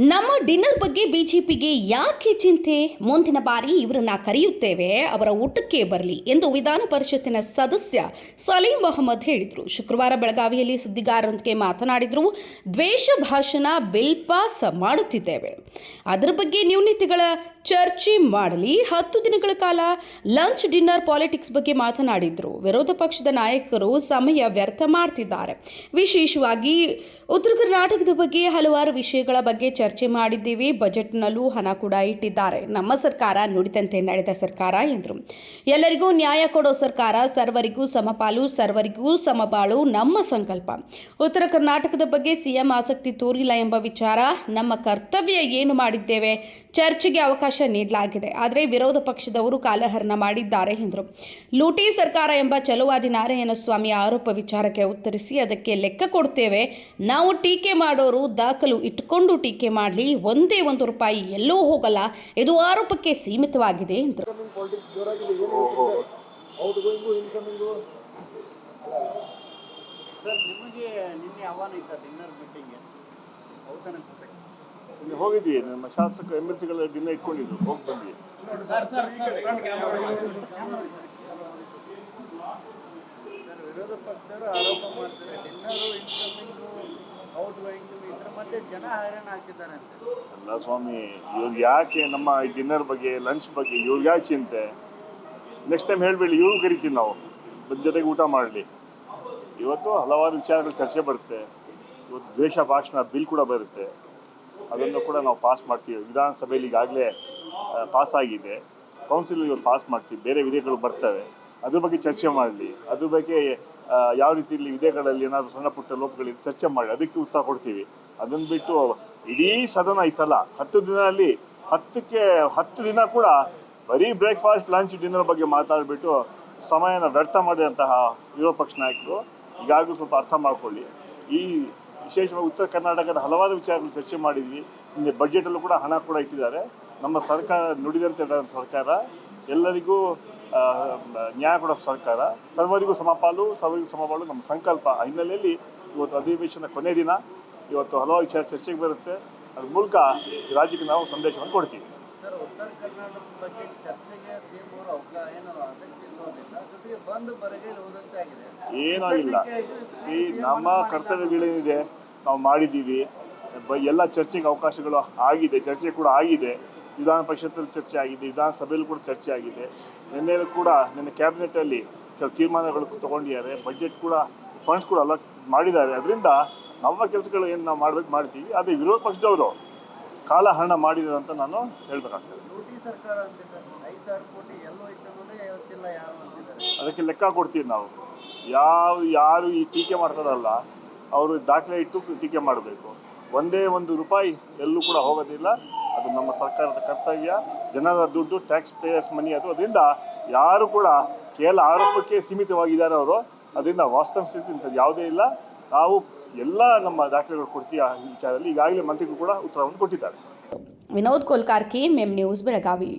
ನಮ್ಮ ಡಿನ್ನರ್ ಬಗ್ಗೆ ಬಿಜೆಪಿಗೆ ಯಾಕೆ ಚಿಂತೆ? ಮುಂದಿನ ಬಾರಿ ಇವರನ್ನ ಕರೆಯುತ್ತೇವೆ. ಅವರ ಊಟಕ್ಕೆ ಬರಲಿ ಎಂದು ವಿಧಾನ ಪರಿಷತ್ತಿನ ಸದಸ್ಯ ಸಲೀಂ ಮೊಹಮ್ಮದ್ ಹೇಳಿದರು. ಶುಕ್ರವಾರ ಬೆಳಗಾವಿಯಲ್ಲಿ ಸುದ್ದಿಗಾರರೊಂದಿಗೆ ಮಾತನಾಡಿದರು, ದ್ವೇಷ ಭಾಷಣ ಬಿಲ್ ಪಾಸ್ ಮಾಡುತ್ತಿದ್ದೇವೆ. ಅದರ ಬಗ್ಗೆ ನ್ಯೂನತೆಗಳ ಚರ್ಚೆ ಮಾಡಲಿ. ಹತ್ತು ದಿನಗಳ ಕಾಲ ಲಂಚ್, ಡಿನ್ನರ್ ಪಾಲಿಟಿಕ್ಸ್ ಬಗ್ಗೆ ಮಾತನಾಡಿದರು. ವಿರೋಧ ಪಕ್ಷದ ನಾಯಕರು ಸಮಯ ವ್ಯರ್ಥ ಮಾಡ್ತಿದ್ದಾರೆ. ವಿಶೇಷವಾಗಿ ಉತ್ತರ ಕರ್ನಾಟಕದ ಬಗ್ಗೆ ಹಲವಾರು ವಿಷಯಗಳ ಬಗ್ಗೆ ಚರ್ಚೆ ಮಾಡಿದ್ದೀವಿ. ಬಜೆಟ್ನಲ್ಲೂ ಹಣ ಕೂಡ ಇಟ್ಟಿದ್ದಾರೆ. ನಮ್ಮ ಸರ್ಕಾರ ನುಡಿದಂತೆ ನಡೆದ ಸರ್ಕಾರ ಎಂದರು. ಎಲ್ಲರಿಗೂ ನ್ಯಾಯ ಕೊಡೋ ಸರ್ಕಾರ, ಸರ್ವರಿಗೂ ಸಮಪಾಲು, ಸರ್ವರಿಗೂ ಸಮಬಾಳು, ನಮ್ಮ ಸಂಕಲ್ಪ. ಉತ್ತರ ಕರ್ನಾಟಕದ ಬಗ್ಗೆ ಸಿಎಂ ಆಸಕ್ತಿ ತೋರಿಲ್ಲ ಎಂಬ ವಿಚಾರ, ನಮ್ಮ ಕರ್ತವ್ಯ ಏನು ಮಾಡಿದ್ದೇವೆ, ಚರ್ಚೆಗೆ ಅವಕಾಶ ನೀಡಲಾಗಿದೆ. ಆದರೆ ವಿರೋಧ ಪಕ್ಷದವರು ಕಾಲಹರಣ ಮಾಡಿದ್ದಾರೆ ಎಂದರು. ಲೂಟಿ ಸರ್ಕಾರ ಎಂಬ ಚಲುವಾದಿ ನಾರಾಯಣ ಸ್ವಾಮಿ ಆರೋಪ ವಿಚಾರಕ್ಕೆ ಉತ್ತರಿಸಿ, ಅದಕ್ಕೆ ಲೆಕ್ಕ ಕೊಡ್ತೇವೆ. ನಾವು ಟೀಕೆ ಮಾಡೋರು ದಾಖಲು ಇಟ್ಟುಕೊಂಡು ಟೀಕೆ ಮಾಡಲಿ ಒಂದೇ ಒಂದು ರೂಪಾಯಿ ಎಲ್ಲೂ ಹೋಗಲ್ಲ. ಇದು ಆರೋಪಕ್ಕೆ ಸೀಮಿತವಾಗಿದೆ ಎಂದರು ನಮ್ಮ ಶಾಸಕ ಎಂ ಎಲ್ ಸಿಗಳ ದಿನ ಇಟ್ಕೊಂಡಿದ್ರು. ಹೋಗಿ ಬಂದ್ವಿ ಸರ್ ವಿರೋಧ ಪಕ್ಷದವರು ಆರೋಪ ಮಾಡ್ತಾರೆ ಡಿನ್ನರು ಇನ್ಕಮಿಂಗು ಮಧ್ಯೆ ಜನ ಹೈರಾಣ ಹಾಕಿದ್ದಾರೆ ಅಲ್ಲ ಸ್ವಾಮಿ ಇವ್ರಿಗೆ ಯಾಕೆ ನಮ್ಮ ಡಿನ್ನರ್ ಬಗ್ಗೆ ಲಂಚ್ ಬಗ್ಗೆ ಇವ್ರಿಗೆ ಯಾಕೆ ಚಿಂತೆ? ನೆಕ್ಸ್ಟ್ ಟೈಮ್ ಹೇಳ್ಬೇಡಿ, ಇವ್ರು ಕರಿತೀವಿ ನಾವು. ಜೊತೆಗೆ ಊಟ ಮಾಡಲಿ. ಇವತ್ತು ಹಲವಾರು ವಿಚಾರಗಳು ಚರ್ಚೆ ಬರುತ್ತೆ. ಇವತ್ತು ದ್ವೇಷ, ಭಾಷಣ, ಬಿಲ್ ಕೂಡ ಬರುತ್ತೆ. ಅದನ್ನು ಕೂಡ ನಾವು ಪಾಸ್ ಮಾಡ್ತೀವಿ. ವಿಧಾನಸಭೆಯಲ್ಲಿ ಈಗಾಗಲೇ ಪಾಸ್ ಆಗಿದೆ. ಕೌನ್ಸಿಲ್ ಇವತ್ತು ಪಾಸ್ ಮಾಡ್ತೀವಿ. ಬೇರೆ ವಿಧೇಯಕಗಳು ಬರ್ತವೆ. ಅದ್ರ ಬಗ್ಗೆ ಚರ್ಚೆ ಮಾಡಲಿ. ಅದ್ರ ಬಗ್ಗೆ ಯಾವ ರೀತಿಯಲ್ಲಿ ವಿಧೇಯಕಗಳಲ್ಲಿ ಏನಾದರೂ ಸಣ್ಣ ಪುಟ್ಟ ಲೋಪಗಳಿದ್ದು ಚರ್ಚೆ ಮಾಡಿ, ಅದಕ್ಕೆ ಉತ್ತರ ಕೊಡ್ತೀವಿ. ಅದನ್ನು ಬಿಟ್ಟು ಇಡೀ ಸದನ ಈ ಸಲ ಹತ್ತು ದಿನದಲ್ಲಿ ಹತ್ತಕ್ಕೆ, ಹತ್ತು ದಿನ ಕೂಡ ಬರೀ ಬ್ರೇಕ್ಫಾಸ್ಟ್ ಲಂಚ್ ಡಿನ್ನರ್ ಬಗ್ಗೆ ಮಾತಾಡಿಬಿಟ್ಟು ಸಮಯನ ವ್ಯರ್ಥ ಮಾಡಿದಂತಹ ವಿರೋಧ ಪಕ್ಷ ನಾಯಕರು ಈಗಾಗಲೂ ಸ್ವಲ್ಪ ಅರ್ಥ ಮಾಡ್ಕೊಳ್ಳಿ. ಈ ವಿಶೇಷವಾಗಿ ಉತ್ತರ ಕರ್ನಾಟಕದ ಹಲವಾರು ವಿಚಾರಗಳು ಚರ್ಚೆ ಮಾಡಿದ್ವಿ. ಹಿಂದೆ ಬಜೆಟಲ್ಲೂ ಕೂಡ ಹಣ ಕೂಡ ಇಟ್ಟಿದ್ದಾರೆ. ನಮ್ಮ ಸರ್ಕಾರ ನುಡಿದಂತೆ ನಡೆದ ಸರ್ಕಾರ. ಎಲ್ಲರಿಗೂ ನ್ಯಾಯ ಕೊಡೋ ಸರ್ಕಾರ ಸರ್ವರಿಗೂ ಸಮಪಾಲು ಸರ್ವರಿಗೂ ಸಮಪಾಲು ನಮ್ಮ ಸಂಕಲ್ಪ ಆ ಹಿನ್ನೆಲೆಯಲ್ಲಿ ಇವತ್ತು ಅಧಿವೇಶನ ಕೊನೆ ದಿನ ಇವತ್ತು ಹಲವಾರು ವಿಚಾರ ಚರ್ಚೆಗೆ ಬರುತ್ತೆ. ಅದ್ರ ಮೂಲಕ ರಾಜ್ಯಕ್ಕೆ ನಾವು ಸಂದೇಶವನ್ನು ಕೊಡ್ತೀವಿ. ಏನಾಗಿಲ್ಲ ಸಿ ನಮ್ಮ ಕರ್ತವ್ಯಗಳೇನಿದೆ ನಾವು ಮಾಡಿದ್ದೀವಿ. ಎಲ್ಲ ಚರ್ಚೆಗೆ ಅವಕಾಶಗಳು ಆಗಿದೆ ಚರ್ಚೆ ಕೂಡ ಆಗಿದೆ. ವಿಧಾನ ಪರಿಷತ್ತಲ್ಲಿ ಚರ್ಚೆ ಆಗಿದೆ ವಿಧಾನಸಭೆಯಲ್ಲಿ ಕೂಡ ಚರ್ಚೆ ಆಗಿದೆ. ನಿನ್ನೆ ಕೂಡ ನಿನ್ನೆ ಕ್ಯಾಬಿನೆಟಲ್ಲಿ ಕೆಲವು ತೀರ್ಮಾನಗಳು ತಗೊಂಡಿದ್ದಾರೆ. ಬಜೆಟ್ ಕೂಡ ಫಂಡ್ಸ್ ಕೂಡ ಅಲಾಟ್ ಮಾಡಿದ್ದಾರೆ. ಅದರಿಂದ ನಮ್ಮ ಕೆಲಸಗಳು ಏನು ನಾವು ಮಾಡಬೇಕು ಮಾಡ್ತೀವಿ. ಅದೇ ವಿರೋಧ ಪಕ್ಷದವರು ಕಾಲಹರಣ ಮಾಡಿದ್ದಾರೆ ಅಂತ ನಾನು ಹೇಳಬೇಕಾಗ್ತದೆ. ಅದಕ್ಕೆ ಲೆಕ್ಕ ಕೊಡ್ತೀವಿ ನಾವು. ಯಾವ ಯಾರು ಈ ಟೀಕೆ ಮಾಡ್ತಾರಲ್ಲ ಅವರು ದಾಖಲೆ ಇಟ್ಟು ಟೀಕೆ ಮಾಡಬೇಕು. ಒಂದೇ ಒಂದು ರೂಪಾಯಿ ಎಲ್ಲೂ ಕೂಡ ಹೋಗೋದಿಲ್ಲ. ಅದು ನಮ್ಮ ಸರ್ಕಾರದ ಕರ್ತವ್ಯ. ಜನರ ದುಡ್ಡು ಟ್ಯಾಕ್ಸ್ ಪೇಯರ್ಸ್ ಮನಿ ಅದು. ಅದರಿಂದ ಯಾರು ಕೂಡ ಕೇವಲ ಆರೋಪಕ್ಕೆ ಸೀಮಿತವಾಗಿದ್ದಾರೆ ಅವರು. ಅದರಿಂದ ವಾಸ್ತವ ಸ್ಥಿತಿ ಇಂಥದ್ದು ಯಾವುದೇ ಇಲ್ಲ. ನಾವು ಎಲ್ಲ ನಮ್ಮ ದಾಖಲೆಗಳು ಕೊಡ್ತೀವಿ ಆ ವಿಚಾರದಲ್ಲಿ ಈಗಾಗಲೇ ಮಂತ್ರಿಗಳು ಕೂಡ ಉತ್ತರವನ್ನು ಕೊಟ್ಟಿದ್ದಾರೆ. ವಿನೋದ್ ಕೋಲ್ಕಾರ್ಕಿ ಮೆಮ್ ನ್ಯೂಸ್ ಬೆಳಗಾವಿ.